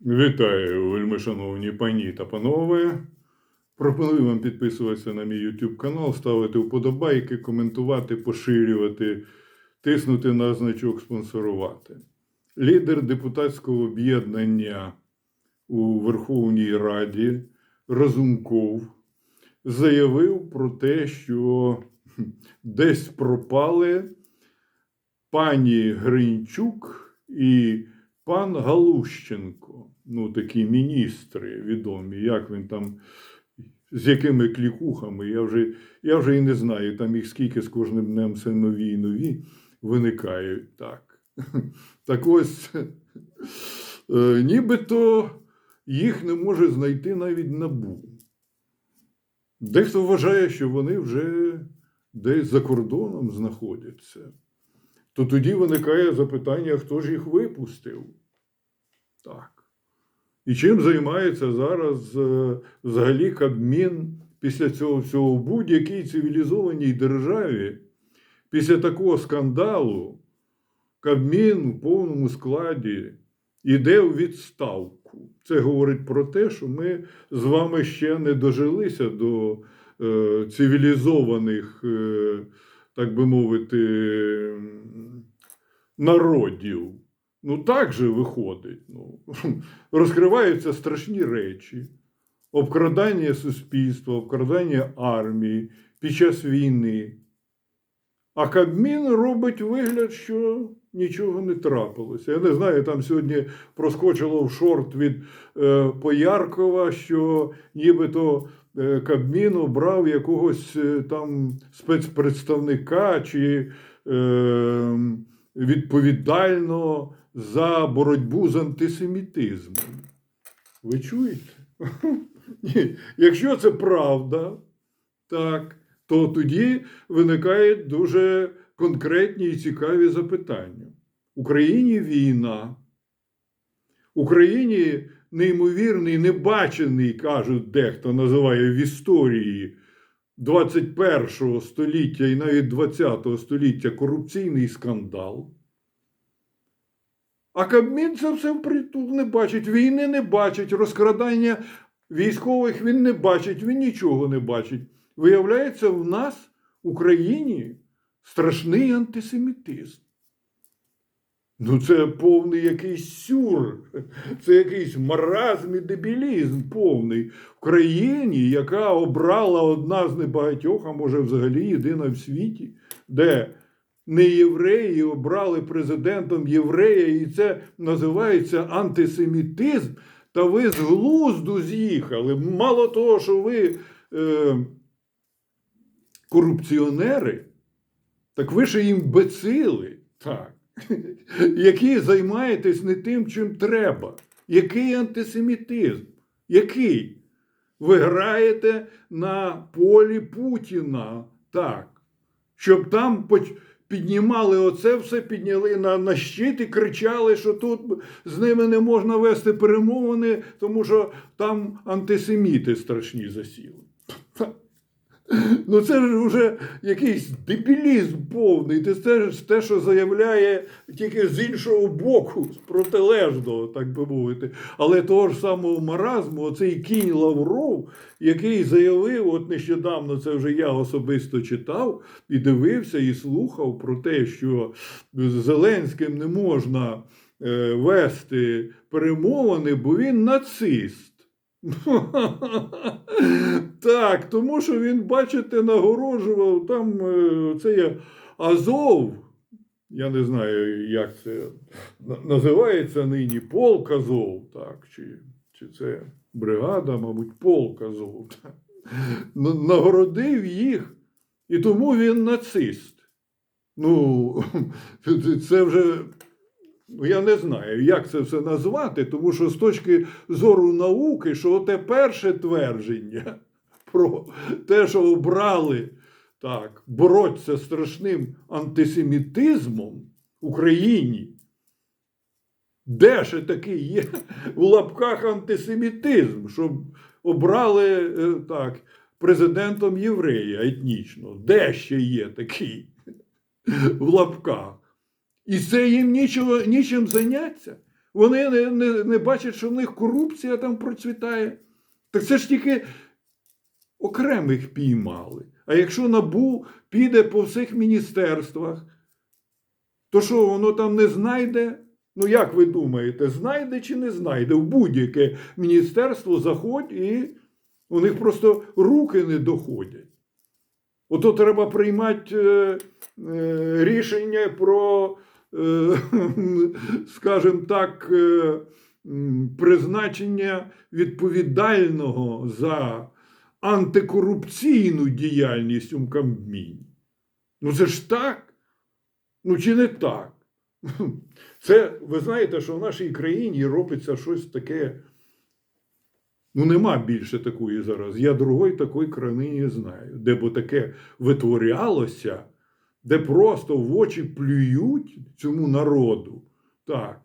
Вітаю, вельмишановні пані та панове. Пропоную вам підписуватися на мій YouTube канал, ставити вподобайки, коментувати, поширювати, тиснути на значок спонсорувати. Лідер депутатського об'єднання у Верховній Раді Разумков заявив про те, що десь пропали пані Гринчук і пан Галущенко. Ну, такі міністри відомі, як він там, з якими клікухами, я вже, я вже і не знаю, там їх скільки з кожним днем все нові і нові виникають. Так, так ось, е, нібито їх не може знайти навіть набу. Дехто вважає, що вони вже десь за кордоном знаходяться. То тоді виникає запитання, хто ж їх випустив. Так. І чим займається зараз е, взагалі Кабмін після цього всього в будь-якій цивілізованій державі, після такого скандалу, Кабмін в повному складі йде у відставку. Це говорить про те, що ми з вами ще не дожилися до е, цивілізованих, е, так би мовити, народів. Ну так же виходить. Ну, розкриваються страшні речі, обкрадання суспільства, обкрадання армії під час війни. А Кабмін робить вигляд, що нічого не трапилося. Я не знаю, там сьогодні проскочило в шорт від е, Пояркова, що нібито Кабмін обрав якогось е, там спецпредставника чи е, відповідального за боротьбу з антисемітизмом. Ви чуєте? Ні. Якщо це правда, так, то тоді виникають дуже конкретні і цікаві запитання. Україні війна, Україні неймовірний, небачений, кажуть дехто називає в історії 21 століття і навіть 20 століття корупційний скандал. А Кабмін це все впритул не бачить, війни не бачить, розкрадання військових він не бачить, він нічого не бачить. Виявляється, в нас в Україні страшний антисемітизм. Ну, це повний якийсь сюр, це якийсь маразм і дебілізм повний в країні, яка обрала одна з небагатьох, а може взагалі єдина в світі, де не євреї обрали президентом єврея, і це називається антисемітизм. Та ви з глузду з'їхали. Мало того, що ви е, корупціонери, так ви ще імбецили, так, які займаєтесь не тим, чим треба. Який антисемітизм? Який? Ви граєте на полі Путіна, так, щоб там піднімали оце все, підняли на, на щит і кричали, що тут з ними не можна вести перемовини, тому що там антисеміти страшні засіли. Ну це ж вже якийсь дебілізм повний. Це ж те, що заявляє тільки з іншого боку, з протилежного, так би мовити. Але того ж самого маразму, оцей кінь Лавров, який заявив, от нещодавно це вже я особисто читав і дивився, і слухав про те, що з Зеленським не можна е, вести перемовини, бо він нацист. Так, тому що він, бачите, нагороджував там е, це Азов. Я не знаю, як це називається нині полк Азов, так, чи, чи це бригада, мабуть, полк Азов. Так. Нагородив їх, і тому він нацист. Ну, це вже Ну, я не знаю, як це все назвати, тому що з точки зору науки, що те перше твердження про те, що обрали так, боротися з страшним антисемітизмом в Україні, де ще такий є в лапках антисемітизм, щоб обрали е, так, президентом єврея етнічно, де ще є такий в лапках? І це їм нічого, нічим зайнятися. Вони не, не, не бачать, що в них корупція там процвітає. Так це ж тільки окремих піймали. А якщо набу піде по всіх міністерствах, то що воно там не знайде? Ну, як ви думаєте, знайде чи не знайде? В будь-яке міністерство заходь і у них просто руки не доходять. Ото треба приймати е, е, рішення про, скажімо так, е, призначення відповідального за антикорупційну діяльність у Кабміні. Ну це ж так. Ну чи не так? Це ви знаєте, що в нашій країні робиться щось таке. Ну, нема більше такої зараз. Я другої такої країни не знаю, де б таке витворялося, де просто в очі плюють цьому народу. Так.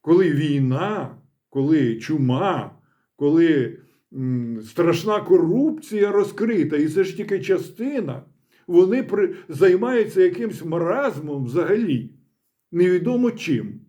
Коли війна, коли чума, коли м, страшна корупція розкрита, і це ж тільки частина, вони при, займаються якимсь маразмом взагалі, невідомо чим.